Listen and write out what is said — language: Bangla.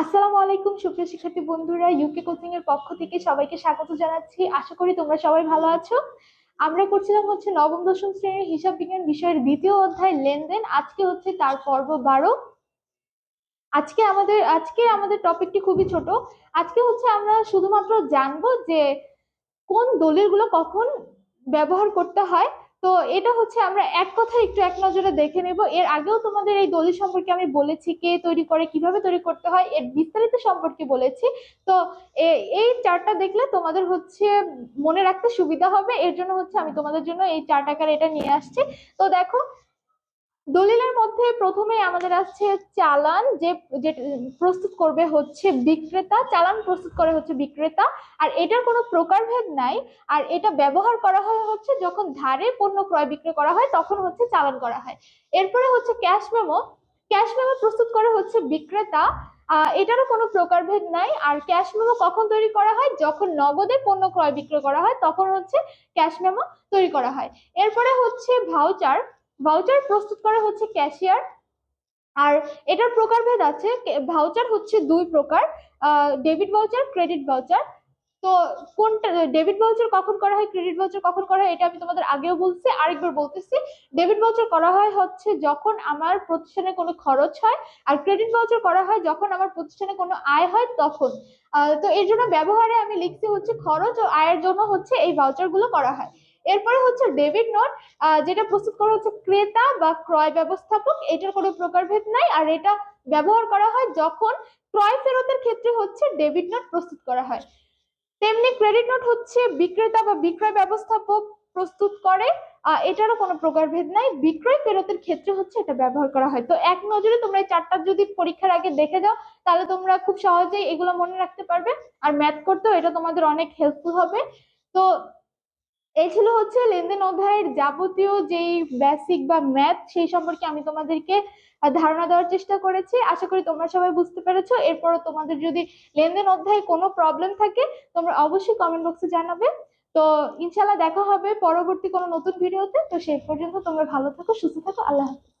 আসসালামু আলাইকুম, সুপ্রিয় শিক্ষার্থী বন্ধুরা ইউকে কোচিং এর পক্ষ থেকে সবাইকে স্বাগত জানাচ্ছি। আশা করি তোমরা সবাই ভালো আছো। আমরা করছিলাম হচ্ছে নবম, দশম শ্রেণির হিসাব বিজ্ঞান বিষয়ের দ্বিতীয় অধ্যায় লেনদেন। আজকে হচ্ছে তার পর্ব বারো। আজকে আমাদের আজকে আমাদের টপিকটি খুবই ছোট। আজকে হচ্ছে আমরা শুধুমাত্র জানব যে কোন দলিলগুলো কখন ব্যবহার করতে হয় তো এটা হচ্ছে আমরা এক কথা একটু এক নজরে দেখে নেব। এর আগেও তোমাদের এই দলি সম্পর্কে আমি বলেছি, কে তৈরি করে, কীভাবে তৈরি করতে হয়, এর বিস্তারিত সম্পর্কে বলেছি। তো এই চারটা দেখলে তোমাদের হচ্ছে মনে রাখতে সুবিধা হবে। এর জন্য হচ্ছে আমি তোমাদের জন্য এই চার্ট আকারে এটা নিয়ে আসছি। তো দেখো দলিলের মধ্যে প্রথমে আমাদের আসছে চালান, যে প্রস্তুত করবে হচ্ছে বিক্রেতা, চালান প্রস্তুত করে হচ্ছে বিক্রেতা, আর এটার কোনো প্রকারভেদ নাই, আর এটা ব্যবহার করা হয় হচ্ছে যখন ধারে পণ্য ক্রয় বিক্রয় করা হয়, তখন হচ্ছে চালান করা হয়। এরপরে হচ্ছে ক্যাশ মেমো ক্যাশ মেমো প্রস্তুত করে হচ্ছে বিক্রেতা এটারও কোনো প্রকারভেদ নাই, আর ক্যাশ মেমো কখন তৈরি করা হয়? যখন নগদে পণ্য ক্রয় বিক্রয় করা হয়, তখন হচ্ছে ক্যাশ মেমো তৈরি করা হয়। এরপরে হচ্ছে ভাউচার ভাউচার প্রস্তুত করা হচ্ছে ক্যাশিয়ার আর এটার প্রকারভেদ আছে। ভাউচার হচ্ছে দুই প্রকার ডেবিট ভাউচার ক্রেডিট ভাউচার তো কোনটা ডেবিট ভাউচার কখন করা হয় ক্রেডিট ভাউচার কখন করা হয়, এটা আমি তোমাদের আগেও বলছি, আরেকবার বলতেছি। ডেবিট ভাউচার করা হয় হচ্ছে যখন আমার প্রতিষ্ঠানে কোনো খরচ হয়, আর ক্রেডিট ভাউচার করা হয় যখন আমার প্রতিষ্ঠানে কোনো আয় হয় তখন। তো এর জন্য ব্যবহারে আমি লিখছি হচ্ছে খরচ ও আয়ের জন্য হচ্ছে এই ভাউচারগুলো করা হয়। এরপরে হচ্ছে ডেবিট নোট যেটা প্রস্তুত করা হচ্ছে ক্রেতা বা ক্রয় ব্যবস্থাপক, এটার কোনো প্রকারভেদ নাই। আর এটা ব্যবহার করা হয় যখন ক্রয় ফেরতের ক্ষেত্রে হচ্ছে ডেবিট নোট প্রস্তুত করা হয়। তেমনি ক্রেডিট নোট হচ্ছে বিক্রেতা বা বিক্রয় ব্যবস্থাপক প্রস্তুত করে এটারও কোনো প্রকারভেদ নাই। বিক্রয় ফেরতের ক্ষেত্রে হচ্ছে এটা ব্যবহার করা হয়। তো এক নজরে তোমরা এই চারটা যদি পরীক্ষার আগে দেখে যাও, তাহলে তোমরা খুব সহজেই এগুলো মনে রাখতে পারবে। আর ম্যাথ করতেও এটা তোমাদের অনেক হেল্পফুল হবে। তো এই ছিল হচ্ছে লেনদেন অধ্যায়ের যাবতীয় যেই বেসিক বা ম্যাথ সেই সম্পর্কে আমি তোমাদেরকে ধারণা দেওয়ার চেষ্টা করেছি। আশা করি তোমরা সবাই বুঝতে পেরেছ। এরপরও তোমাদের যদি লেনদেন অধ্যায়ে কোনো প্রবলেম থাকে, তোমরা অবশ্যই কমেন্ট বক্সে জানাবে। তো ইনশাল্লাহ দেখা হবে পরবর্তী কোনো নতুন ভিডিওতে তো। সেই পর্যন্ত তোমরা ভালো থাকো, সুস্থ থাকো। আল্লাহ হাফেজ।